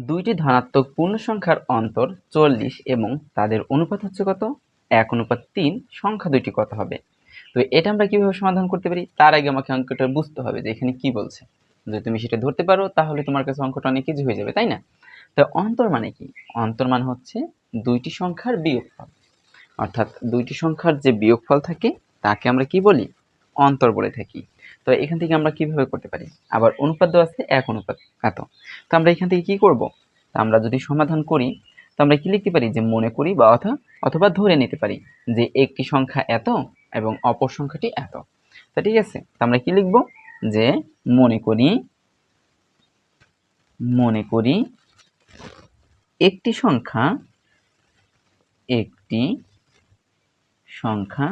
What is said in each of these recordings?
দুইটি ধনাত্মক পূর্ণ সংখ্যার অন্তর চল্লিশ এবং তাদের অনুপাত হচ্ছে কত? এক অনুপাত তিন, সংখ্যা দুইটি কত হবে? তো এটা আমরা কীভাবে সমাধান করতে পারি? তার আগে আমাকে অঙ্কটা বুঝতে হবে যে এখানে কি বলছে। যদি তুমি সেটা ধরতে পারো, তাহলে তোমার কাছে অঙ্কটা অনেক কিছু হয়ে যাবে, তাই না? তো অন্তর মানে কি? অন্তর মানে হচ্ছে দুইটি সংখ্যার বিয়োগফল। অর্থাৎ দুইটি সংখ্যার যে বিয়োগফল থাকে, তাকে আমরা কি বলি? অন্তর বলে থাকি। তো এখান থেকে আমরা কীভাবে করতে পারি? আবার অনুপাত আছে, এক অনুপাত এত তো আমরা এখান থেকে কি করব? আমরা যদি সমাধান করি, তো আমরা কি লিখতে পারি? যে মনে করি বা অথবা অথবা ধরে নিতে পারি যে একটি সংখ্যা এত এবং অপর সংখ্যাটি এত। তো ঠিক আছে, তো আমরা কি লিখব? যে মনে করি মনে করি একটি সংখ্যা একটি সংখ্যা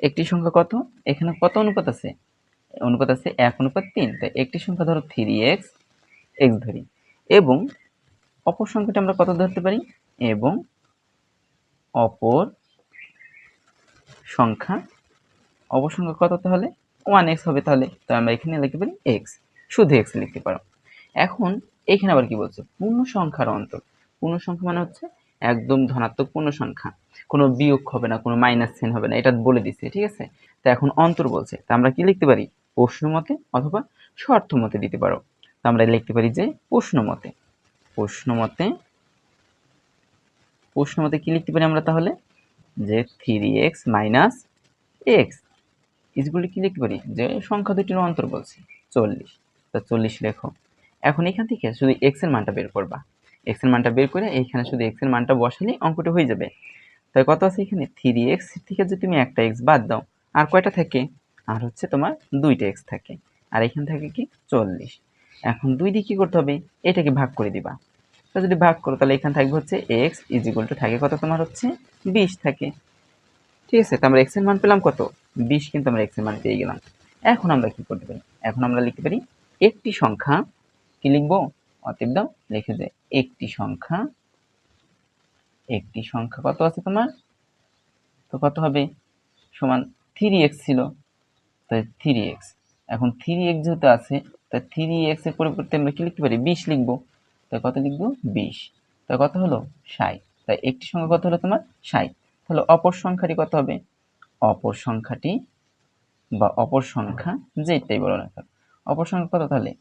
একটি সংখ্যা কত? এখানে কত অনুপাত আছে? অনুপাত আছে এক, অনুপাত তিন। তাই একটি সংখ্যা ধরো থ্রি এক্স এক্স ধরি। এবং অপর সংখ্যাটা আমরা কত ধরতে পারি? এবং অপর সংখ্যা অপর সংখ্যা কত তাহলে? ওয়ান এক্স হবে তাহলে। তো আমরা এখানে লিখতে পারি এক্স শুধু এক্স লিখতে পারো। এখন এখানে আবার কি বলছে? পূর্ণ সংখ্যার অন্তর। পূর্ণ সংখ্যা মানে হচ্ছে একদম ধনাত্মক পূর্ণ সংখ্যা। কোনো বিয়োগ হবে না, কোনো মাইনাস চিহ্ন হবে না, এটা বলে দিচ্ছে ঠিক আছে? তো এখন অন্তর বলছে, তা আমরা কি লিখতে পারি? প্রশ্ন মতে অথবা শর্ত মতে দিতে পারো। তো আমরা লিখতে পারি যে প্রশ্ন মতে। প্রশ্ন মতে প্রশ্ন মতে কি লিখতে পারি আমরা তাহলে? যে থ্রি এক্স মাইনাস এক্স ইজগুলি কি লিখতে পারি? যে সংখ্যা দুটির অন্তর বলছি, চল্লিশ। তা চল্লিশ লেখো। এখন এখান থেকে শুধু এক্সের মানটা বের করবা। এক্সের মানটা বের করে এইখানে শুধু এক্সের মানটা বসালে অঙ্কটা হয়ে যাবে। তাই কত আছে এখানে? থ্রি এক্স থেকে যদি তুমি একটা এক্স বাদ দাও, আর কয়টা থাকে? আর হচ্ছে তোমার দুইটা এক্স থাকে। আর এখান থাকে কি? চল্লিশ। এখন দুই দিয়ে কী করতে হবে? এটাকে ভাগ করে দিবা। তো যদি ভাগ করো, তাহলে এখানে থাকবে হচ্ছে এক্স ইজ ইকুয়াল টু থাকে কত? তোমার হচ্ছে বিশ থাকে। ঠিক আছে? তো আমরা এক্সের মান পেলাম কত? বিশ কিন্তু আমরা এক্সের মান পেয়ে গেলাম। এখন আমরা কি করতে পারি? এখন আমরা লিখতে পারি একটি সংখ্যা কি লিখব? অতএব দাও, লিখে যে একটি সংখ্যা একটি সংখ্যা কত আছে তোমার? তো কত হবে? সমান থ্রি এক্স ছিল, তাই থ্রি এক্স এখন থ্রি এক্স যেহেতু আছে, তাই থ্রি এক্সের পরিবর্তে আমরা কি লিখতে পারি? বিশ লিখব। তাই কত লিখব? বিশ। তাই কত হলো? ষাট। তাই একটি সংখ্যা কত হলো তোমার? ষাট। তাহলে অপর সংখ্যাটি কত হবে? অপর সংখ্যাটি বা অপর সংখ্যা যেটাই বলো না অপর সংখ্যা কত তাহলে?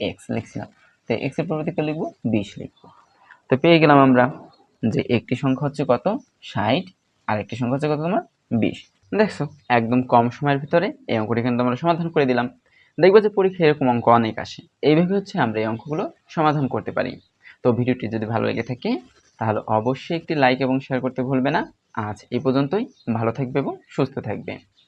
এক্স লিখছিলাম। তো এক্সের পরিবর্তে লিখব বিশ লিখব। তো পেয়ে গেলাম আমরা যে একটি সংখ্যা হচ্ছে কত? ষাট। আর একটি সংখ্যা হচ্ছে কত তোমার? বিশ। দেখছ? একদম কম সময়ের ভিতরে এই অঙ্কটি কিন্তু আমরা সমাধান করে দিলাম। দেখব যে পরীক্ষায় এরকম অঙ্ক অনেক আসে। এইভাবে হচ্ছে আমরা এই অঙ্কগুলো সমাধান করতে পারি। তো ভিডিওটি যদি ভালো লেগে থাকে, তাহলে অবশ্যই একটি লাইক এবং শেয়ার করতে ভুলবে না। আজ এই পর্যন্তই। ভালো থাকবে এবং সুস্থ থাকবে।